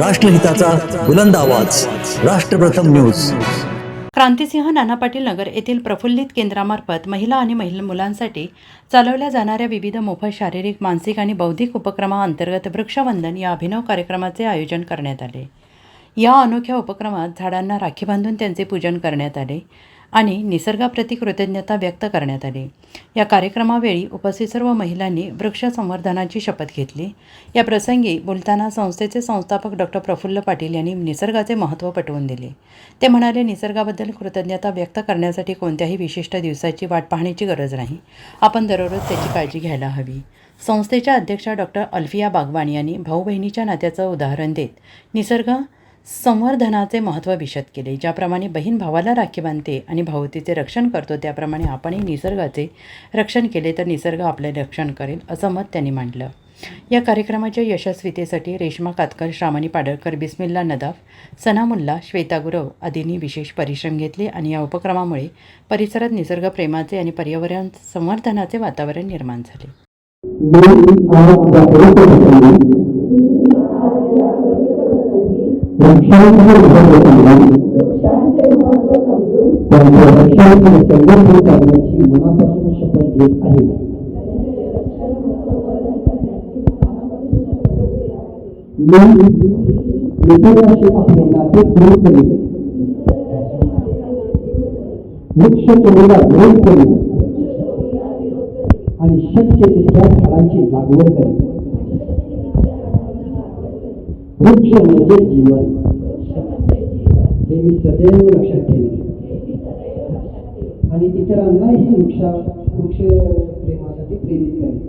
राष्ट्रहिताचा बुलंद आवाज. राष्ट्रप्रथम न्यूज. क्रांतिसिंह नाना पाटील नगर येथील प्रफुल्लित केंद्रामार्फत महिला आणि महिला मुलांसाठी चालवल्या जाणाऱ्या विविध मोफत शारीरिक मानसिक आणि बौद्धिक उपक्रमाअंतर्गत वृक्षवंदन या अभिनव कार्यक्रमाचे आयोजन करण्यात आले. या अनोख्या उपक्रमात झाडांना राखी बांधून त्यांचे पूजन करण्यात आले. आणि निसर्गाप्रती कृतज्ञता व्यक्त करण्यात आली. या कार्यक्रमावेळी उपस्थित सर्व महिलांनी वृक्ष संवर्धनाची शपथ घेतली. या प्रसंगी बोलताना संस्थेचे संस्थापक डॉक्टर प्रफुल्ल पाटील यांनी निसर्गाचे महत्त्व पटवून दिले. ते म्हणाले निसर्गाबद्दल कृतज्ञता व्यक्त करण्यासाठी कोणत्याही विशिष्ट दिवसाची वाट पाहण्याची गरज नाही. आपण दररोज त्याची काळजी घ्यायला हवी. संस्थेच्या अध्यक्षा डॉक्टर अल्फिया बागवान यांनी भाऊ बहिणीच्या नात्याचं उदाहरण देत निसर्ग संवर्धनाचे महत्त्व विशद केले. ज्याप्रमाणे बहीण भावाला राखी बांधते आणि भाऊ तिचे रक्षण करतो त्याप्रमाणे आपणही निसर्गाचे रक्षण केले तर निसर्ग आपले रक्षण करेल असं मत त्यांनी मांडलं. या कार्यक्रमाच्या यशस्वीतेसाठी रेश्मा कातकर श्रामणी पाडळकर बिस्मिल्ला नदाफ सनामुल्ला श्वेता गुरव आदींनी विशेष परिश्रम घेतले आणि या उपक्रमामुळे परिसरात निसर्गप्रेमाचे आणि पर्यावरण संवर्धनाचे वातावरण निर्माण झाले. वृक्षांचे महत्त्व समजून त्यांच्या रक्षण आणि संवर्धन करण्याची मनापासून शपथ घेत आहे मी निसर्गाशी आपले नाते दृढ वृक्ष विरोध आणि शक्य तितक्या झाडांची लागवड करेन वृक्ष म्हणजे जीवन. हे मी सदैव लक्षात ठेवेन आणि इतरांनाही वृक्षा वृक्ष प्रेमासाठी प्रेरित केले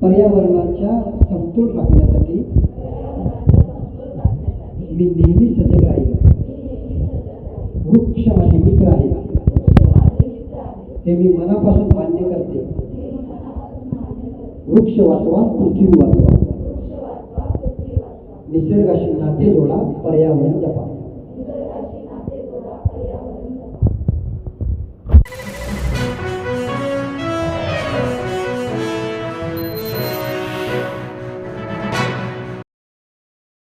पर्यावरणाच्या समतोल राखण्यासाठी मी नेहमी सजग राहील. वृक्ष माझे मित्र आहे ते मी मनापासून मान्य करते. वृक्ष वाचवा पृथ्वी वाचवा निसर्गाशी नाते जोडा पर्यावरण जपा.